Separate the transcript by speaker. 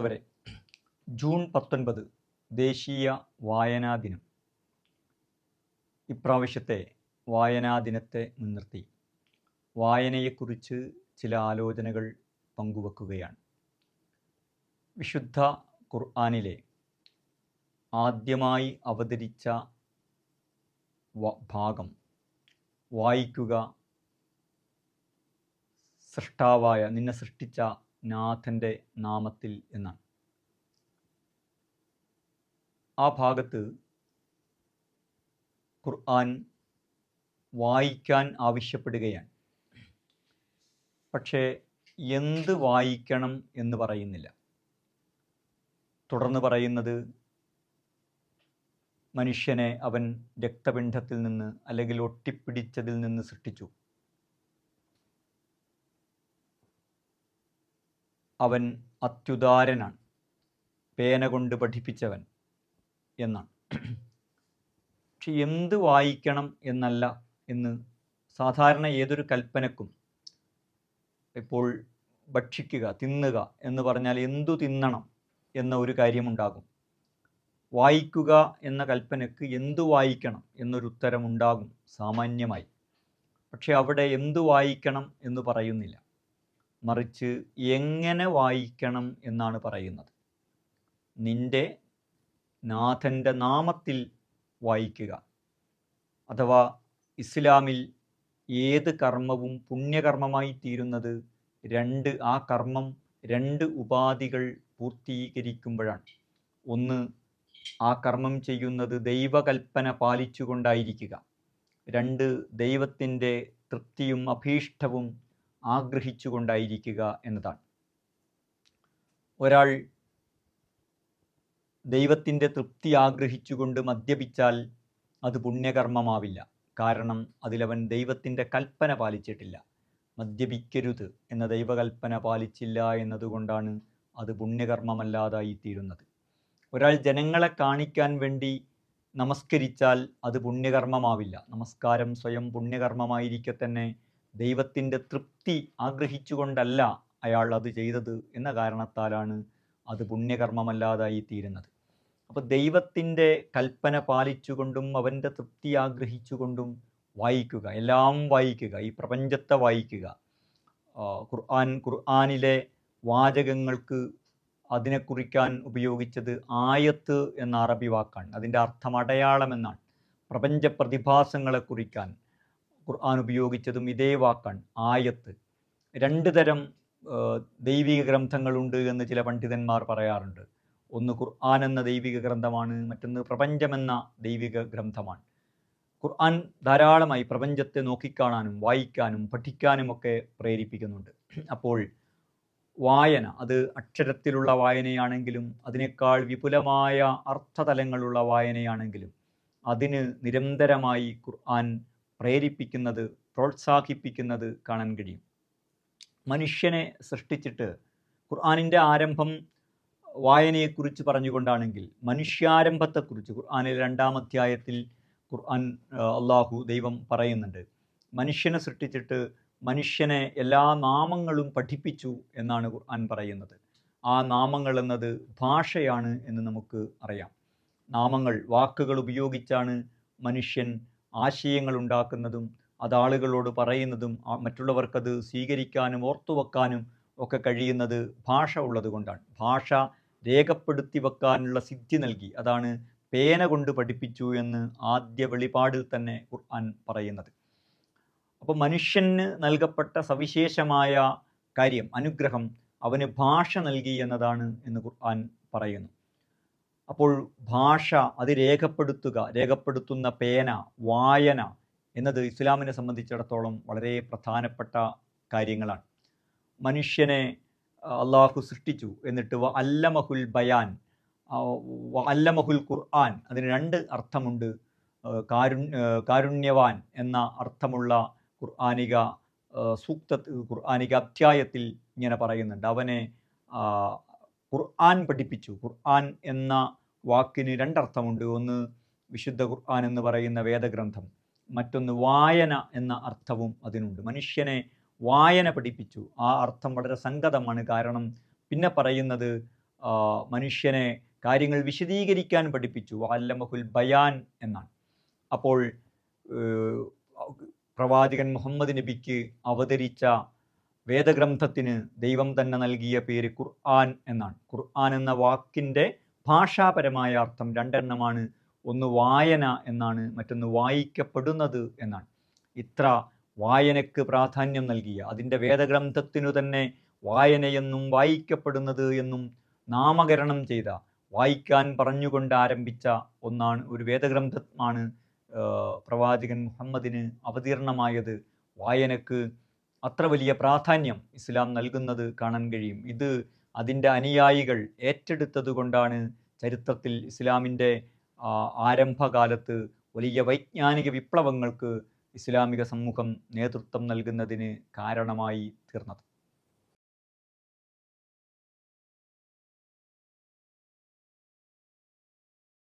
Speaker 1: വരെ ജൂൺ പത്തൊൻപത് ദേശീയ വായനാ ദിനം. ഇപ്രാവശ്യത്തെ വായനാ ദിനത്തെ മുൻനിർത്തി വായനയെക്കുറിച്ച് ചില ആലോചനകൾ പങ്കുവെക്കുകയാണ്. വിശുദ്ധ ഖുർആാനിലെ ആദ്യമായി അവതരിച്ച ഭാഗം വായിക്കുക സൃഷ്ടാവായ നിന്നെ സൃഷ്ടിച്ച നാഥന്റെ നാമത്തിൽ എന്നാണ്. ആ ഭാഗത്ത് ഖുർആൻ വായിക്കാൻ ആവശ്യപ്പെടുകയാണ്. പക്ഷേ എന്ത് വായിക്കണം എന്ന് പറയുന്നില്ല. തുടർന്ന് പറയുന്നത് മനുഷ്യനെ അവൻ രക്തപിണ്ഡത്തിൽ നിന്ന് അല്ലെങ്കിൽ ഒട്ടിപ്പിടിച്ചതിൽ നിന്ന് സൃഷ്ടിച്ചു. അവൻ അത്യുദാരനാണ്. പേന കൊണ്ട് പഠിപ്പിച്ചവൻ എന്നാണ്. പക്ഷെ എന്ത് വായിക്കണം എന്നല്ല എന്ന് സാധാരണ ഏതൊരു കൽപ്പനക്കും ഇപ്പോൾ ഭക്ഷിക്കുക തിന്നുക എന്ന് പറഞ്ഞാൽ എന്തു തിന്നണം എന്ന ഒരു കാര്യമുണ്ടാകും. വായിക്കുക എന്ന കൽപ്പനക്ക് എന്തു വായിക്കണം എന്നൊരു ഉത്തരമുണ്ടാകും സാമാന്യമായി. പക്ഷെ അവിടെ എന്തു വായിക്കണം എന്ന് പറയുന്നില്ല. മറിച്ച് എങ്ങനെ വായിക്കണം എന്നാണ് പറയുന്നത്. നിന്റെ നാഥന്റെ നാമത്തിൽ വായിക്കുക. അഥവാ ഇസ്ലാമിൽ ഏത് കർമ്മവും പുണ്യകർമ്മമായി തീരുന്നത് രണ്ട് ആ കർമ്മം രണ്ട് ഉപാധികൾ പൂർത്തീകരിക്കുമ്പോഴാണ്. ഒന്ന് ആ കർമ്മം ചെയ്യുന്നത് ദൈവകൽപ്പന പാലിച്ചുകൊണ്ടായിരിക്കുക. രണ്ട് ദൈവത്തിന്റെ തൃപ്തിയും അഭീഷ്ടവും ആഗ്രഹിച്ചുകൊണ്ടായിരിക്കുക എന്നതാണ്. ഒരാൾ ദൈവത്തിന്റെ തൃപ്തി ആഗ്രഹിച്ചുകൊണ്ട് മദ്യപിച്ചാൽ അത് പുണ്യകർമ്മമാവില്ല. കാരണം അതിലവൻ ദൈവത്തിന്റെ കൽപ്പന പാലിച്ചിട്ടില്ല. മദ്യപിക്കരുത് എന്ന ദൈവകൽപ്പന പാലിച്ചില്ല എന്നതുകൊണ്ടാണ് അത് പുണ്യകർമ്മമല്ലാതായി തീരുന്നത് ഒരാൾ ജനങ്ങളെ കാണിക്കാൻ വേണ്ടി നമസ്കരിച്ചാൽ അത് പുണ്യകർമ്മമാവില്ല. നമസ്കാരം സ്വയം പുണ്യകർമ്മമായിരിക്കെ തന്നെ ദൈവത്തിന്റെ തൃപ്തി ആഗ്രഹിച്ചുകൊണ്ടല്ല അയാൾ അത് ചെയ്തത് എന്ന കാരണത്താലാണ് അത് പുണ്യകർമ്മമല്ലാതായി തീരുന്നത്. അപ്പോൾ ദൈവത്തിന്റെ കൽപ്പന പാലിച്ചുകൊണ്ടും അവന്റെ തൃപ്തി ആഗ്രഹിച്ചുകൊണ്ടും വായിക്കുക എല്ലാം വായിക്കുക ഈ പ്രപഞ്ചത്തെ വായിക്കുക. ഖുർആൻ ഖുർആനിലെ വാചകങ്ങൾക്ക് അതിനെ കുറിക്കാൻ ഉപയോഗിച്ചത് ആയത്ത് എന്ന അറബി വാക്കാണ്. അതിന്റെ അർത്ഥം അടയാളം എന്നാണ്. പ്രപഞ്ച പ്രതിഭാസങ്ങളെ കുറിക്കാൻ ഖുർആൻ ഉപയോഗിച്ചതും ഇതേ വാക്കാണ് ആയത്ത്. രണ്ട് തരം ദൈവിക ഗ്രന്ഥങ്ങളുണ്ട് എന്ന് ചില പണ്ഡിതന്മാർ പറയാറുണ്ട്. ഒന്ന് ഖുർആൻ എന്ന ദൈവിക ഗ്രന്ഥമാണ് മറ്റൊന്ന് പ്രപഞ്ചമെന്ന ദൈവിക ഗ്രന്ഥമാണ്. ഖുർആൻ ധാരാളമായി പ്രപഞ്ചത്തെ നോക്കിക്കാണാനും വായിക്കാനും പഠിക്കാനുമൊക്കെ പ്രേരിപ്പിക്കുന്നുണ്ട്. അപ്പോൾ വായന അത് അക്ഷരത്തിലുള്ള വായനയാണെങ്കിലും അതിനേക്കാൾ വിപുലമായ അർത്ഥതലങ്ങളുള്ള വായനയാണെങ്കിലും അതിന് നിരന്തരമായി ഖുർആൻ പ്രേരിപ്പിക്കുന്നത് പ്രോത്സാഹിപ്പിക്കുന്നത് കാണാൻ കഴിയും. മനുഷ്യനെ സൃഷ്ടിച്ചിട്ട് ഖുർആാനിന്റെ ആരംഭം വായനയെക്കുറിച്ച് പറഞ്ഞുകൊണ്ടാണെങ്കിൽ മനുഷ്യാരംഭത്തെക്കുറിച്ച് ഖുർആാനിലെ രണ്ടാം അധ്യായത്തിൽ ഖുർആൻ അള്ളാഹു ദൈവം പറയുന്നുണ്ട്. മനുഷ്യനെ സൃഷ്ടിച്ചിട്ട് മനുഷ്യനെ എല്ലാ നാമങ്ങളും പഠിപ്പിച്ചു എന്നാണ് ഖുർആൻ പറയുന്നത്. ആ നാമങ്ങൾ എന്നത് ഭാഷയാണ് എന്ന് നമുക്ക് അറിയാം. നാമങ്ങൾ വാക്കുകൾ ഉപയോഗിച്ചാണ് മനുഷ്യൻ ആശയങ്ങൾ ഉണ്ടാക്കുന്നതും അത് ആളുകളോട് പറയുന്നതും മറ്റുള്ളവർക്കത് സ്വീകരിക്കാനും ഓർത്തുവെക്കാനും ഒക്കെ കഴിയുന്നത് ഭാഷ ഉള്ളതുകൊണ്ടാണ് ഭാഷ രേഖപ്പെടുത്തി വെക്കാനുള്ള സിദ്ധി നൽകി. അതാണ് പേന കൊണ്ട് പഠിപ്പിച്ചു എന്ന് ആദ്യ വെളിപാടിൽ തന്നെ ഖുർആൻ പറയുന്നത്. അപ്പോൾ മനുഷ്യന് നൽകപ്പെട്ട സവിശേഷമായ കാര്യം അനുഗ്രഹം അവന് ഭാഷ നൽകി എന്നതാണ് എന്ന് ഖുർആൻ പറയുന്നു. അപ്പോൾ ഭാഷ അത് രേഖപ്പെടുത്തുക രേഖപ്പെടുത്തുന്ന പേന വായന എന്നത് ഇസ്ലാമിനെ സംബന്ധിച്ചിടത്തോളം വളരെ പ്രധാനപ്പെട്ട കാര്യങ്ങളാണ്. മനുഷ്യനെ അള്ളാഹു സൃഷ്ടിച്ചു എന്നിട്ട് അല്ലമഹുൽ ബയാൻ അല്ലമഹുൽ ഖുർആൻ അതിന് രണ്ട് അർത്ഥമുണ്ട്. കാരു കാരുണ്യവാൻ എന്ന അർത്ഥമുള്ള ഖുർആാനിക സൂക്ത ഖുർആാനിക അധ്യായത്തിൽ ഇങ്ങനെ പറയുന്നുണ്ട്. അവനെ ഖുർആൻ പഠിപ്പിച്ചു. ഖുർആൻ എന്ന വാക്കിന് രണ്ടർത്ഥമുണ്ട്. ഒന്ന് വിശുദ്ധ ഖുർആൻ എന്ന് പറയുന്ന വേദഗ്രന്ഥം മറ്റൊന്ന് വായന എന്ന അർത്ഥവും അതിനുണ്ട്. മനുഷ്യനെ വായന പഠിപ്പിച്ചു. ആ അർത്ഥം വളരെ സംഗതമാണ് കാരണം പിന്നെ പറയുന്നത് മനുഷ്യനെ കാര്യങ്ങൾ വിശദീകരിക്കാൻ പഠിപ്പിച്ചു. അല്ലമഹുൽ ബയാൻ എന്നാണ്. അപ്പോൾ പ്രവാചകൻ മുഹമ്മദ് നബിക്ക് അവതരിച്ച വേദഗ്രന്ഥത്തിന് ദൈവം തന്നെ നൽകിയ പേര് ഖുർആൻ എന്നാണ്. ഖുർആൻ എന്ന വാക്കിന്റെ ഭാഷാപരമായ അർത്ഥം രണ്ടെണ്ണമാണ്. ഒന്ന് വായന എന്നാണ് മറ്റൊന്ന് വായിക്കപ്പെടുന്നത് എന്നാണ്. ഇത്ര വായനക്ക് പ്രാധാന്യം നൽകിയ അതിന്റെ വേദഗ്രന്ഥത്തിനു തന്നെ വായനയെന്നും വായിക്കപ്പെടുന്നത് എന്നും നാമകരണം ചെയ്ത വായിക്കാൻ പറഞ്ഞുകൊണ്ട് ആരംഭിച്ച ഒന്നാണ് ഒരു വേദഗ്രന്ഥമാണ് പ്രവാചകൻ മുഹമ്മദിന് അവതീർണമായത്. വായനക്ക് അത്ര വലിയ പ്രാധാന്യം ഇസ്ലാം നൽകുന്നത് കാണാൻ കഴിയും. ഇത് അതിന്റെ അനുയായികൾ ഏറ്റെടുത്തത് കൊണ്ടാണ് ചരിത്രത്തിൽ ഇസ്ലാമിന്റെ ആരംഭകാലത്ത് വലിയ വൈജ്ഞാനിക വിപ്ലവങ്ങൾക്ക് ഇസ്ലാമിക സമൂഹം നേതൃത്വം നൽകുന്നതിന് കാരണമായി തീർന്നത്.